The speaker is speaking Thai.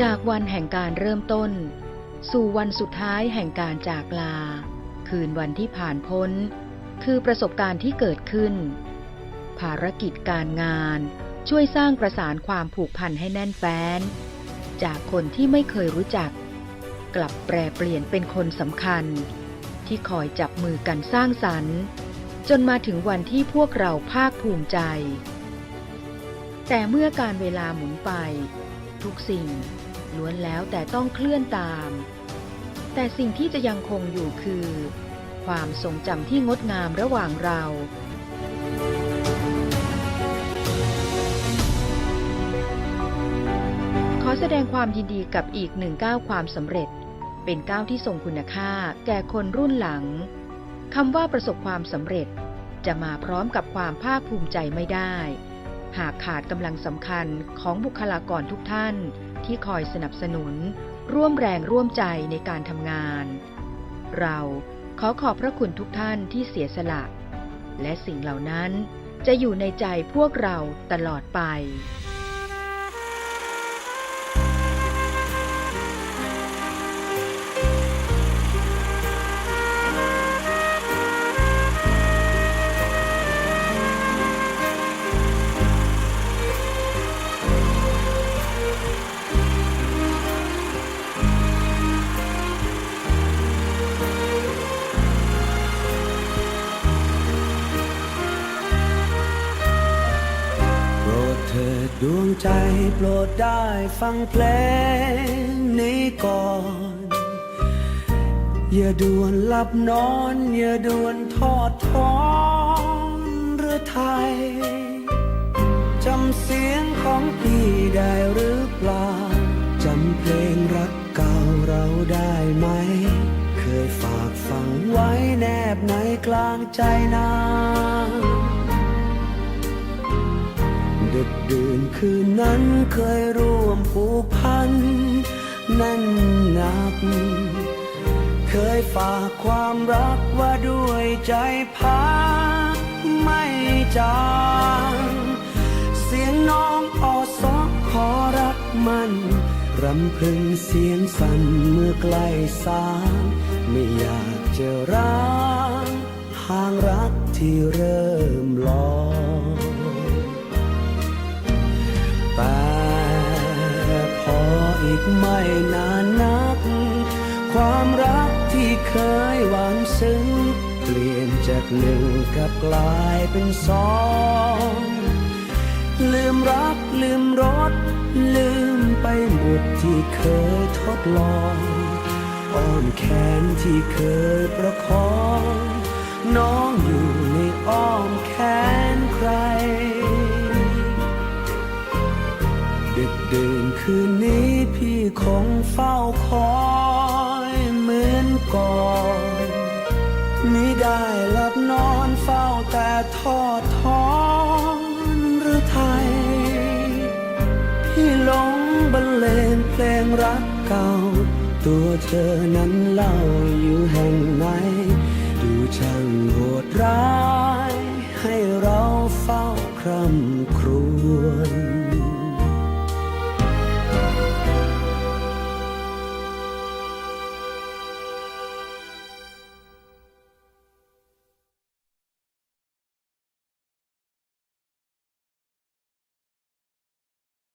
จากวันแห่งการเริ่มต้น สู่วันสุดท้ายแห่งการจากลา คืนวันที่ผ่านพ้น คือประสบการณ์ที่เกิดขึ้น ภารกิจการงานช่วยสร้างประสานความผูกพันให้แน่นแฟ้น จากคนที่ไม่เคยรู้จัก กลับแปรเปลี่ยนเป็นคนสำคัญ ที่คอยจับมือกันสร้างสรรค์ จนมาถึงวันที่พวกเราภาคภูมิใจ แต่เมื่อการเวลาหมุนไป ทุกสิ่งล้วนแล้วแต่ต้องเคลื่อนตาม แต่สิ่งที่จะยังคงอยู่คือ ความทรงจำที่งดงามระหว่างเราขอแสดงความยินดีกับอีกหนึ่งก้าวความสำเร็จ เป็นก้าวที่ทรงคุณค่าแก่คนรุ่นหลังคำว่าประสบความสำเร็จจะมาพร้อมกับความภาคภูมิใจไม่ได้ หากขาดกำลังสำคัญของบุคลากรทุกท่านที่คอยสนับสนุน ร่วมแรงร่วมใจในการทำงาน เราขอขอบพระคุณทุกท่านที่เสียสละ และสิ่งเหล่านั้นจะอยู่ในใจพวกเราตลอดไป ใจโปรดได้ฟังเพลงนี้ก่อน อย่าด่วนหลับนอน อย่าด่วนทอดท้อนหรือไทยจำเสียงของพี่ได้หรือเปล่า จำเพลงรักเก่าเราได้ไหม เคยฝากฝังไว้แนบในกลางใจนา ดึกดื่นคืนนั้นเคยร่วมผูกพันนั่นหนัก เคยฝากความรักว่าด้วยใจพักไม่จางเสียงน้องออสอขอรักมันรำพึงเสียงสั่นเมื่อใกล้สางไม่อยากจะร้างห่างรักที่เริ่มลอ กไม่นานนัก ความรักที่เคยหวานซึ้ง เปลี่ยนจากหนึ่งกลับกลายเป็นสองลืมรักลืมรสลืมไปหมดที่เคยทดลองอ้อมแขนที่เคยประคอง น้องอยู่ ดื่นคืนนี้พี่คงเฝ้าคอยเหมือนก่อนมิได้หลับนอนเฝ้าแต่ทอดทอนหรือไทย พี่หลงบรรเลงเพลงรักเก่า ตัวเธอนั้นเล่าอยู่แห่งไหน ดูช่างโหดร้าย ให้เราเฝ้าคร่ำครวญ